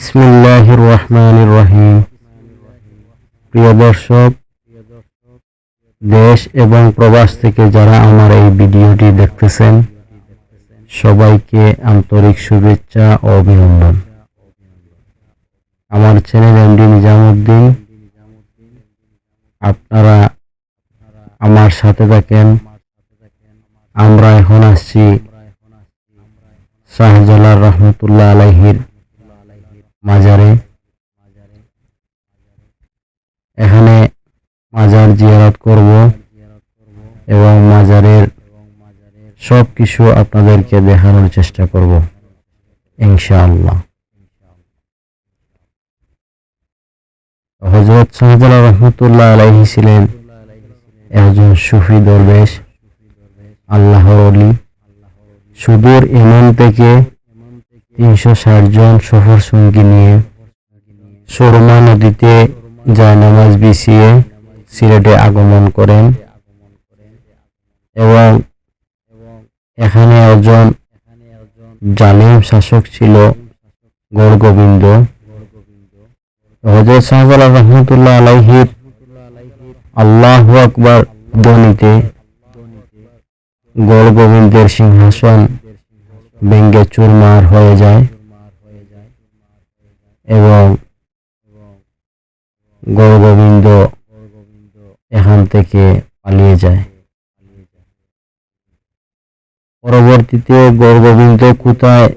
বিসমিল্লাহির রহমানির রহিম। প্রিয় দর্শক, দেশ এবং প্রবাস থেকে যারা আমার এই ভিডিওটি দেখতেছেন, সবাইকে আন্তরিক শুভেচ্ছা ও অভিনন্দন। আমার চ্যানেল এমডি নিজামুদ্দিন, আপনারা আমার সাথে থাকেন। আমরা এখন আসছি শাহজালাল রহমতুল্লাহ আলাইহির মাজারে। এখানে মাজার জিয়ারত করব এবং মাজারের সব কিছু আপনাদেরকে দেখানোর চেষ্টা করব, ইনশাআল্লাহ। হজরত শাহজালাল রহমতুল্লাহ আলাইহি ছিলেন একজন সুফি দরবেশ, আল্লাহর অলি। সুদূর ইমান থেকে তিনশো ষাট জন সফর সঙ্গী নিয়ে সুরমা নদীতে জায়নামাজ বিছিয়ে সিলেটে আগমন করেন এবং এখানে একজন জালিম শাসক ছিল, গৌর গোবিন্দ। হজরত শাহজালাল রহমতুল্লাহ আলাইহির আল্লাহ আকবর ধ্বনিতে গৌর গোবিন্দের সিংহাসন ব্যঙ্গে চুরমার হয়ে যায় এবং গৌর গোবিন্দ এখান থেকে পালিয়ে যায়। পরবর্তীতে গৌর গোবিন্দ কোথায়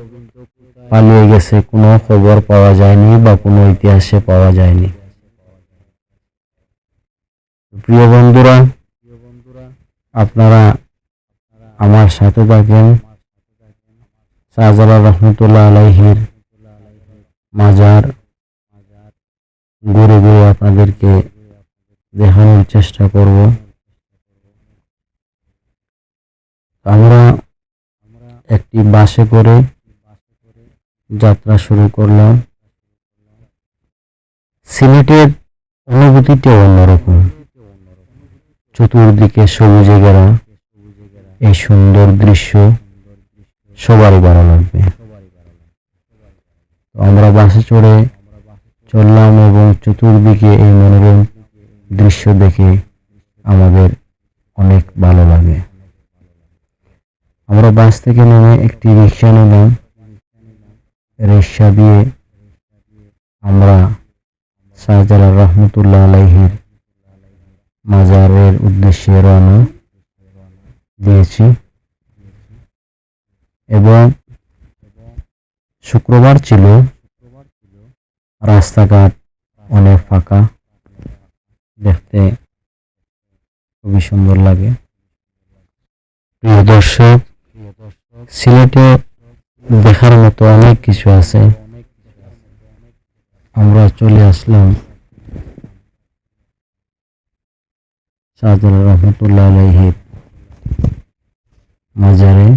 পালিয়ে গেছে কোনো খবর পাওয়া যায়নি বা কোনো ইতিহাসে পাওয়া যায়নি। প্রিয় বন্ধুরা, আপনারা আমার সাথে থাকেন। শাহজালাল রহমতুল্লাহ আলাইহির মাজার ঘুরে ঘুরে আপনাদেরকে দেখানোর চেষ্টা করব। আমরা একটি বাসে করে যাত্রা শুরু করলাম। সিলেটের অনুভূতিটা অন্যরকম। চতুর্দিকে সবুজে ঘেরা এই সুন্দর দৃশ্য। সবারই ভালো লাগবে। আমরা বাসে চড়ে চললাম এবং চতুর্দিকে এই মনোরম দৃশ্য দেখে আমাদের অনেক ভালো লাগে। আমরা বাস থেকে নেমে একটি রিক্সা নিলাম। রিক্সা দিয়ে আমরা শাহজালাল রহমতুল্লাহ আলাইহির মাজারের উদ্দেশ্যে রওনা দিয়েছি। এবং শুক্রবার ছিল রাস্তাঘাট অনেক ফাঁকা। দেখতে খুবই সুন্দর লাগে। প্রিয় দর্শক, সিলেটে দেখার মতো অনেক কিছু আছে। আমরা চলে আসলাম শাহজালাল রহমতুল্লাহ মাজারে।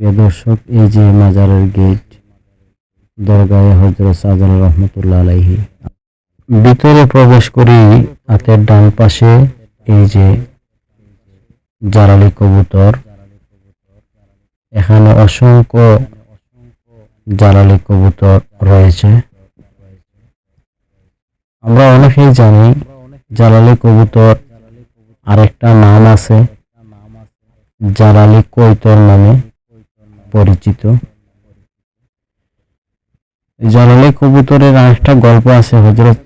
প্রিয় দর্শক, এই যে মাজারের গেট দরগাহে হজরত শাহজালাল রহমতুল্লাহ আলাইহি। ভিতরে প্রবেশ করি, হাতের ডান পাশে এই যে জালালি কবুতর। এখানে অসংখ্য জালালি কবুতর রয়েছে। আমরা অনেকেই জানি, জালালি কবুতর আরেকটা নাম আছে, জালালি কৈতর নামে। পরিচিত। জালালি কবুতরের আরেকটা গল্প আছে হজরত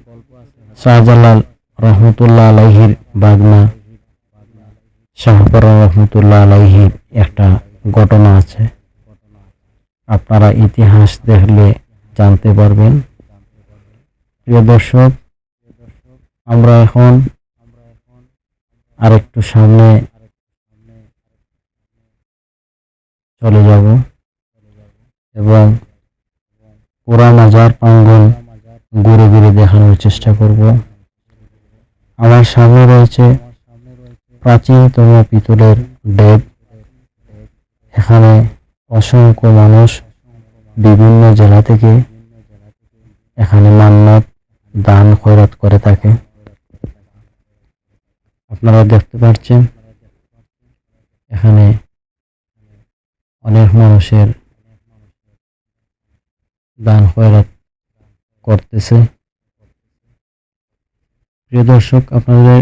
শাহজালাল রহমতুল্লাহ আলাইহির বাগনা। শাহপর রহমতুল্লাহ আলাইহির একটা ঘটনা আছে। আপনারা ইতিহাস দেখলে জানতে পারবেন। প্রিয় দর্শক, আমরা এখন আরেকটু সামনে চলে যাব। এবং পুরা মাজার প্রাঙ্গন ঘুরে ঘুরে দেখানোর চেষ্টা করব। আমার সামনে রয়েছে প্রাচীনতম পিতলের দেব। এখানে অসংখ্য মানুষ বিভিন্ন জেলা থেকে এখানে মান্নত দান খয়রাত করে থাকে। আপনারা দেখতে পাচ্ছেন এখানে অনেক মানুষের দান খয়রাত করতেছে। প্রিয় দর্শক, আপনাদের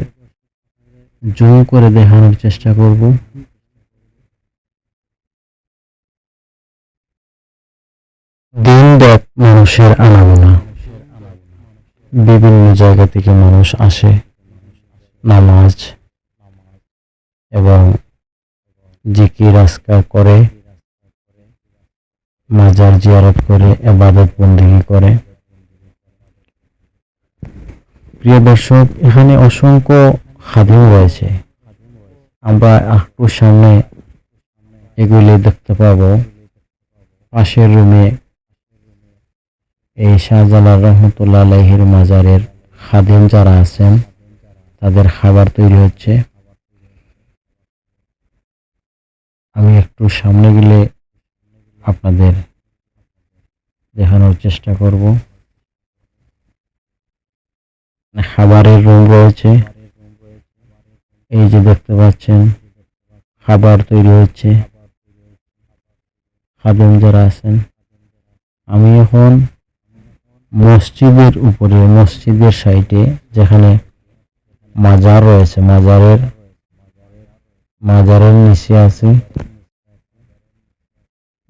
জুম করে দেখানোর চেষ্টা করব। দিন দেখ মানুষের আনাগোনা। বিভিন্ন জায়গা থেকে মানুষ আসে নামাজ এবং জিকির আজকার করে। মাজার জিয়ারত করে, এবাদত বন্দিগি করে। প্রিয় দর্শক, এখানে অসংখ্য খাদিম রয়েছে। আমরা একটু সামনে এগুলি দেখতে পাবো। পাশের রুমে এই শাহজালাল রহমতুল্লাহ আলাইহির মাজারের খাদিম যারা আছেন, তাদের খাবার তৈরি হচ্ছে। আমি একটু সামনে গেলে আপনাদের দেখানোর চেষ্টা করব। খাবারের রুম রয়েছে। এই যে দেখতে পাচ্ছেন, খাবার তৈরি হচ্ছে। খাদেম যারা আছেন, আমি এখন মসজিদের উপরে, মসজিদের সাইডে, যেখানে মাজার রয়েছে, মাজারের মাজারের নিচে আছে।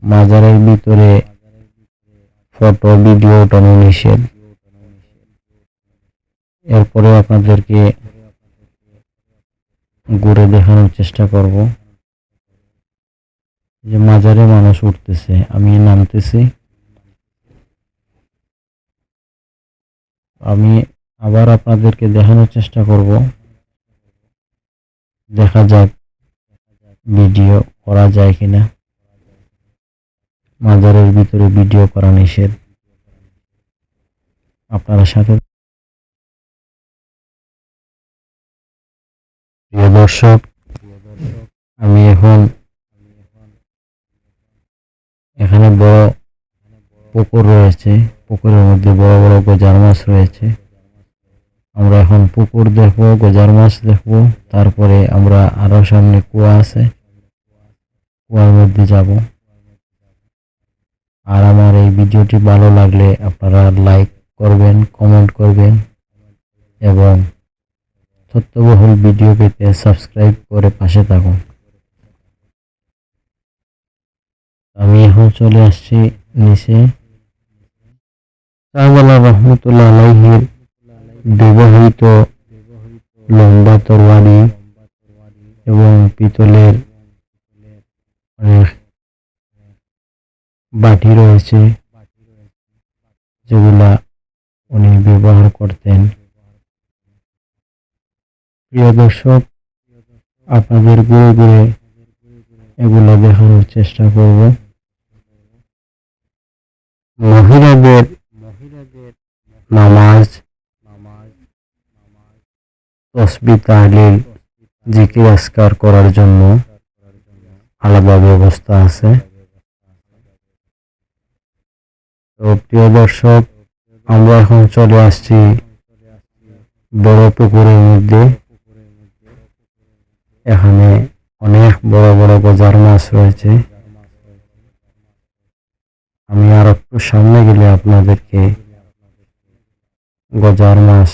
মাজারের ভিতরে ফটো, ভিডিও ওঠানো নিষেধ। এরপরে আপনাদেরকে ঘুরে দেখানোর চেষ্টা করব। যে মাজারে মানুষ উঠতেছে, আমি নামতেছি। আমি আবার আপনাদেরকে দেখানোর চেষ্টা করব। দেখা যাক ভিডিও করা যায় কিনা। মাজারের ভিতরে ভিডিও করা নিষেধ। আপনারা সাথে প্রিয় দর্শক, আমি এখন এখানে বড় পুকুর রয়েছে। পুকুরের মধ্যে বড় বড় গজার মাছ রয়েছে। আমরা এখন পুকুর দেখব, গজার মাছ দেখব। তারপরে আমরা আরও সামনে কুয়া আছে। কুয়ার মধ্যে যাব। আর আমার এই ভিডিওটি ভালো লাগলে আপনারা লাইক করবেন, কমেন্ট করবেন এবং তথ্যবহুল ভিডিও পেতে সাবস্ক্রাইব করে পাশে থাকুন। আমি এখন চলে আসছি নিচে। শাহজালাল রহমতুল্লাহ ব্যবহৃত লম্বা তরবারি এবং পিতলের অনেক বাটি রয়েছে। যেগুলা উনি ব্যবহার করতেন। প্রিয় দর্শক, আপনাদের ঘুরে ঘুরে এগুলো দেখানোর চেষ্টা করব। মহিলাদের মহিলাদের নামাজ, তসবি তাহলিল জিকির আসকার করার জন্য আলাদা ব্যবস্থা আছে। তো প্রিয় দর্শক, আমরা এখন চলে আসছি বড় পুকুরের মধ্যে। এখানে অনেক বড় বড় গজার মাছ রয়েছে। আমি আর একটু সামনে গেলে আপনাদেরকে গজার মাছ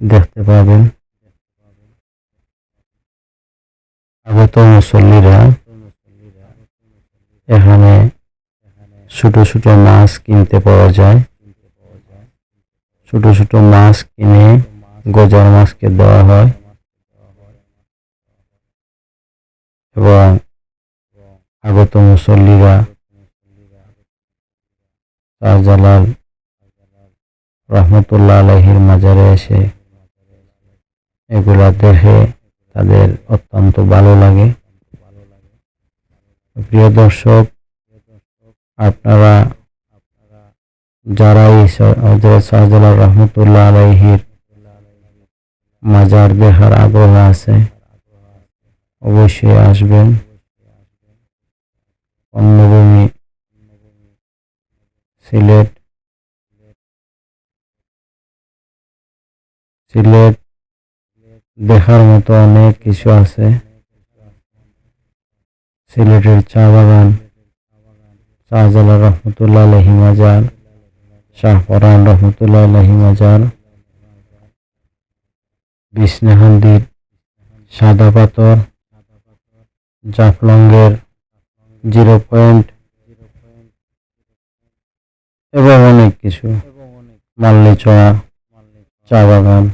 দেখতে পাবেন। আগত মুসল্লিরা এখানে ছোট ছোট মাছ কিনতে পাওয়া যায়। ছোট ছোট মাছ কিনে গজার মাছকে দেওয়া হয়। এবং আগত মুসল্লিরা শাহজালাল রহমতুল্লাহ আলহির মাজারে এসে এগুলা দেখে তাদের অত্যন্ত ভালো লাগে। প্রিয় দর্শক আপনারা যারা এই হজরত শাহজালাল রহমতুল্লাহ আলহির মাজার দেখার আগ্রহ আছে, অবশ্যই আসবেন। অন্নভূমি, সিলেট সিলেট দেখার মতো অনেক কিছু আছে। সিলেটের চা বাগান শাহজালাল রহমতুল্লাহ আলহি মাজার শাহপরান রহমতুল্লাহ আলহি মাজার বিষ্ণাহান্দির সাদা পাথর, জাফলংয়ের জিরো পয়েন্ট এবং অনেক কিছু। মাল্লিচড়া চা বাগান।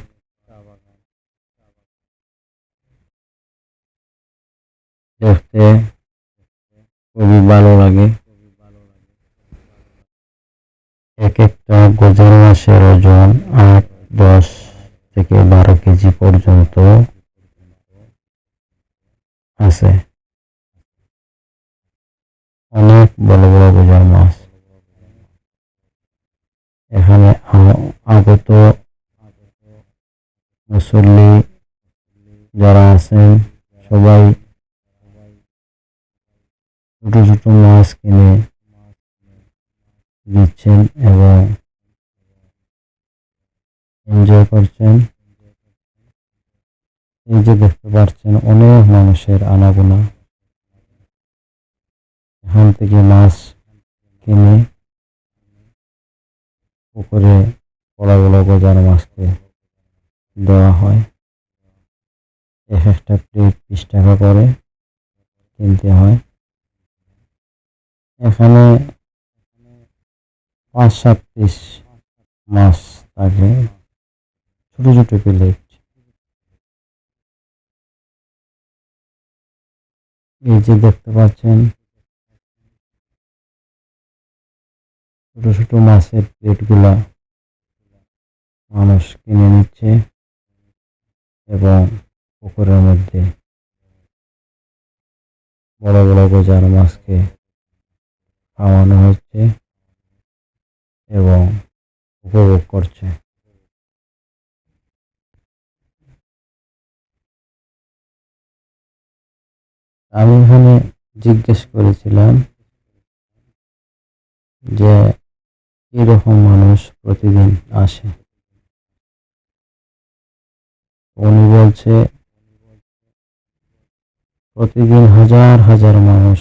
দেখতে খুবই ভালো লাগে। এক একটা গজার মাছের ওজন আট, দশ থেকে বারো কেজি পর্যন্ত আছে। অনেক বড় বড় গজার মাছ। এখানে আগত মুসল্লি যারা আছেন, সবাই ছোট ছোট মাছ কিনে দিচ্ছেন এবং এনজয় করছেন। এই যে দেখতে পাচ্ছেন, অনেক মানুষের আনাগোনা। এখান থেকে মাছ কিনে পুকুরে বড় গজার মাছকে দেওয়া হয়। এক একটা প্লেট বিশ টাকা করে কিনতে হয়। এখানে পাঁচ সাত পিস মাছ থাকে ছোট ছোট প্লেট এই যে দেখতে পাচ্ছেন, ছোট ছোট মাছের প্লেটগুলা মানুষ কিনে নিচ্ছে এবং পুকুরের মধ্যে বড় বড় গোজার মাছকে খাওয়ানো হচ্ছে। এবং উপভোগ করছে। আমি এখানে জিজ্ঞেস করেছিলাম যে এরকম মানুষ প্রতিদিন আসে? উনি বলছে, প্রতিদিন হাজার হাজার মানুষ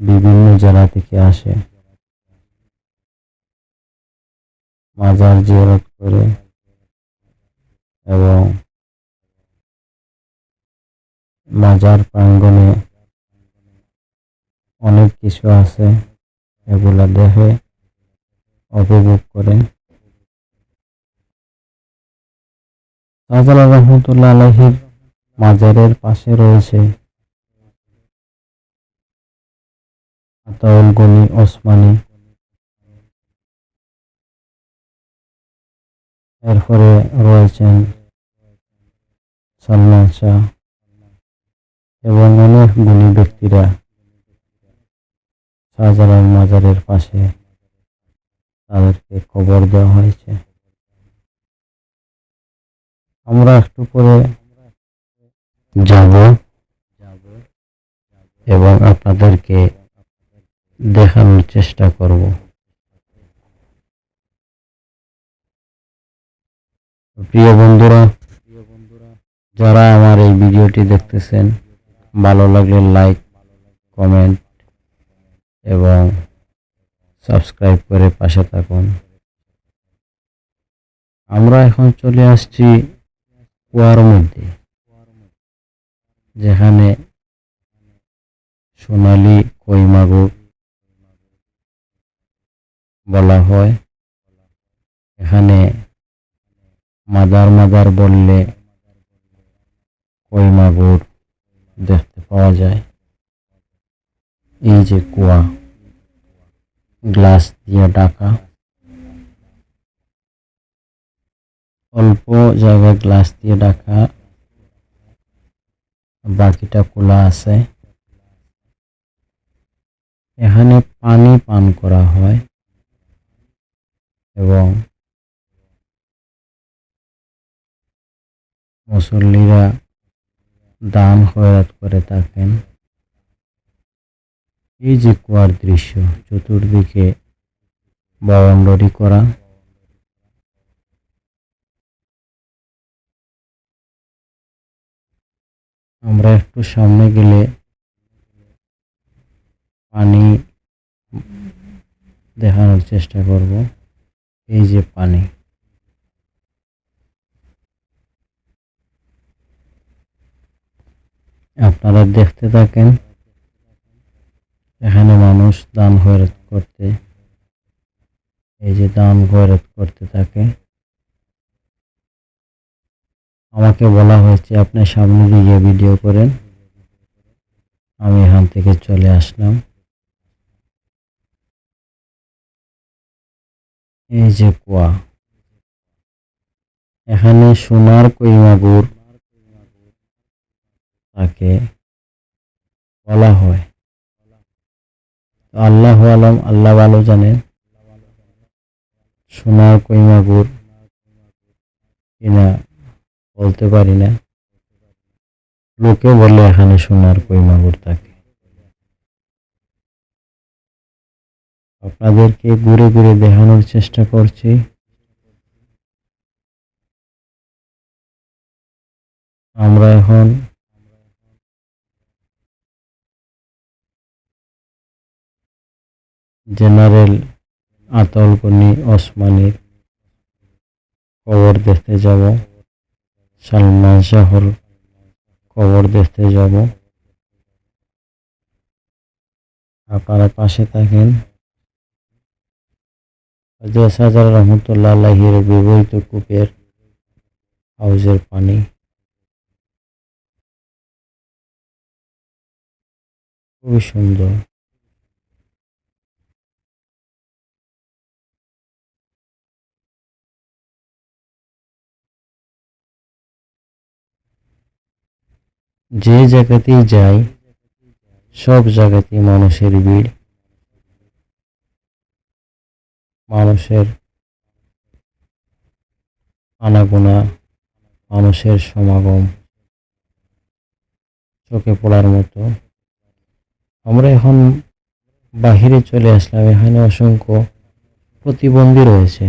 বিভিন্ন জেলা থেকে আসে। মাজার জিয়ারত করে এবং মাজার প্রাঙ্গণে অনেক কিছু আছে, এগুলা দেখে উপভোগ করে। শাহজালাল রহমতুল্লাহ আলহির মাজারের পাশে রয়েছে আতাউল গনি ওসমানী এরপরে রয়েছেন সালমান শাহ এবং অনেক গুণী ব্যক্তিরা শাহজালাল মাজারের পাশে তাদেরকে কবর দেওয়া হয়েছে। আমরা একটু পরে যাব এবং আপনাদেরকে দেখানোর চেষ্টা করব। প্রিয় বন্ধুরা যারা আমার এই ভিডিওটি দেখতেছেন ভালো লাগলে লাইক কমেন্ট এবং সাবস্ক্রাইব করে পাশে থাকুন। আমরা এখন চলে আসছি কুয়ার মধ্যে যেখানে সোনালি কই মাগুর বলা হয়। এখানে মাদার মাদার বললে কই মাগুর দেখতে পাওয়া যায়। এই যে কুয়া, গ্লাস দিয়ে ঢাকা। অল্প জায়গায় গ্লাস দিয়ে ঢাকা। বাকিটা খোলা আছে। এখানে পানি পান করা হয় এবং মুসল্লিরা দান খয়রাত করে থাকেন। এই যে কুয়ার দৃশ্য, চতুর্দিকে বাউন্ডারি করা। আমরা একটু সামনে গেলে পানি দেখানোর চেষ্টা করব। এই যে পানি। আপনারা দেখতে থাকেন, এখানে মানুষ দান খয়রাত করতে, এই যে দান খয়রাত করতে থাকে। আমাকে বলা হয়েছে, আপনি সামনে দিকে ভিডিও করেন। আমি এখান থেকে চলে আসলাম। এই যে কুয়া। এখানে সোনার কই মাগুর তাকে বলা হয়। আল্লাহ আলম, আল্লাহ আলো জানেন। সোনার কই মাগুর কিনা বলতে পারি না। লোকে বলে এখানে সোনার কই মাগুর থাকে। আপনাদেরকে ঘুরে ঘুরে দেখানোর চেষ্টা করছি। আমরা এখন জেনারেল আতল গনি ওসমানীর কবর দেখতে যাব, সালমান শাহর কবর দেখতে যাব। আপনারা পাশে থাকেন। সাজার রহমতুল্লাহ আলাহির ব্যবহৃত কূপের হাউজের পানি। খুবই সুন্দর। যে জায়গাতেই যাই, সব জায়গাতেই মানুষের ভিড়। মানুষের আনাগোনা, মানুষের সমাগম চোখে পড়ার মতো। আমরা এখন বাহিরে চলে আসলাম, এখানে অসংখ্য প্রতিবন্ধী রয়েছে।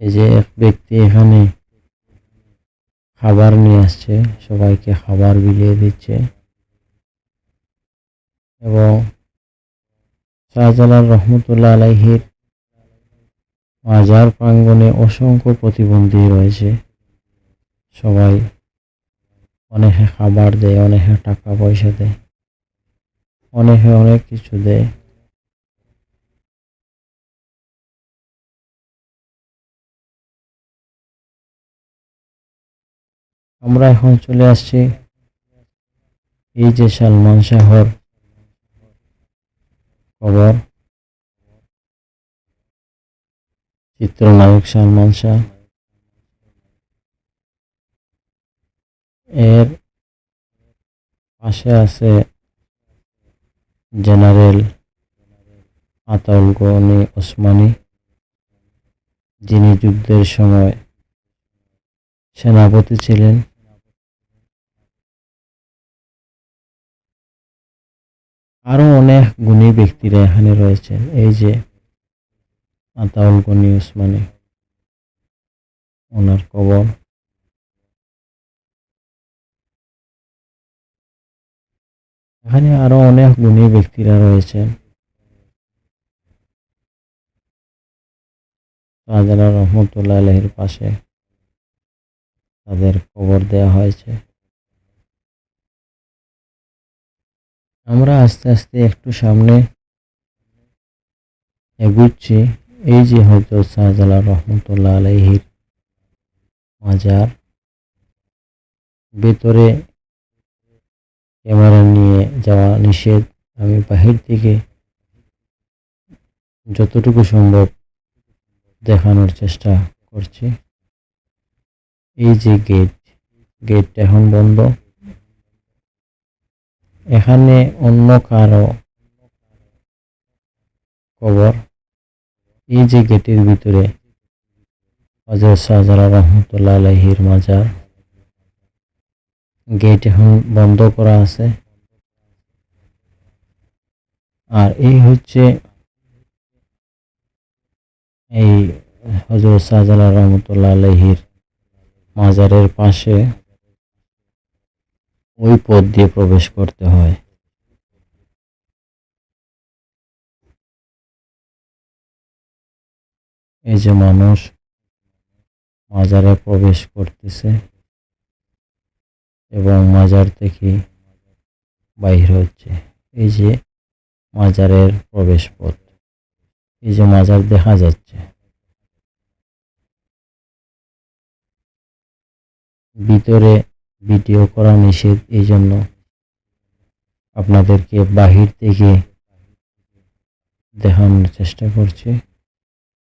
এই যে এক ব্যক্তি এখানে খাবার নিয়ে আসছে, সবাইকে খাবার বিলিয়ে দিচ্ছে। এবং শাহজালাল রহমতুল্লাহ আলাইহির মাজার প্রাঙ্গনে অসংখ্য প্রতিবন্ধী রয়েছে। সবাই অনেকে খাবার দেয়, অনেকে টাকা পয়সা দেয়, অনেকে অনেক কিছু দেয়। আমরা এখন চলে আসছি এই যে সালমান শাহর খবর। চিত্রনায়ক সালমান শাহ। এর পাশে আছে জেনারেল আতাউল গনি ওসমানী, যিনি যুদ্ধের সময় সেনাপতি ছিলেন। আরও অনেক গুণী ব্যক্তিরা এখানে রয়েছেন। এই যে আতাউল গনি ওসমানী, ওনার কবর। এখানে আরও অনেক গুণী ব্যক্তিরা রয়েছেন। শাহজালাল রহমতুল্লাহ আলহির পাশে। তাদের কবর দেওয়া হয়েছে। আমরা আস্তে আস্তে একটু সামনে এগুচ্ছি। এই যে হয়তো শাহজালাল রহমতুল্লাহ আলহির মাজার, ভেতরে ক্যামেরা নিয়ে যাওয়া নিষেধ। আমি বাহির থেকে যতটুকু সম্ভব দেখানোর চেষ্টা করছি। এই যে গেট গেটটা এখন বন্ধ। এখানে অন্য কারও কবর। এই যে গেটের ভিতরে হজরত শাহজালাল রহমতুল্লাহ আলহির মাজার। গেট এখন বন্ধ করা আছে। আর এই হচ্ছে এই হজরত শাহজালাল রহমতুল্লাহ আলহির মাজারের পাশে ওই পথ দিয়ে প্রবেশ করতে হয়। এই যে মানুষ মাজারে প্রবেশ করতেছে এবং মাজার থেকে বাহির হচ্ছে। এই যে মাজারের প্রবেশ পথ। এই যে মাজার দেখা যাচ্ছে। ভিতরে ভিডিও করা নিষেধ এই জন্য আপনাদেরকে বাহির থেকে দেখানোর চেষ্টা করছি।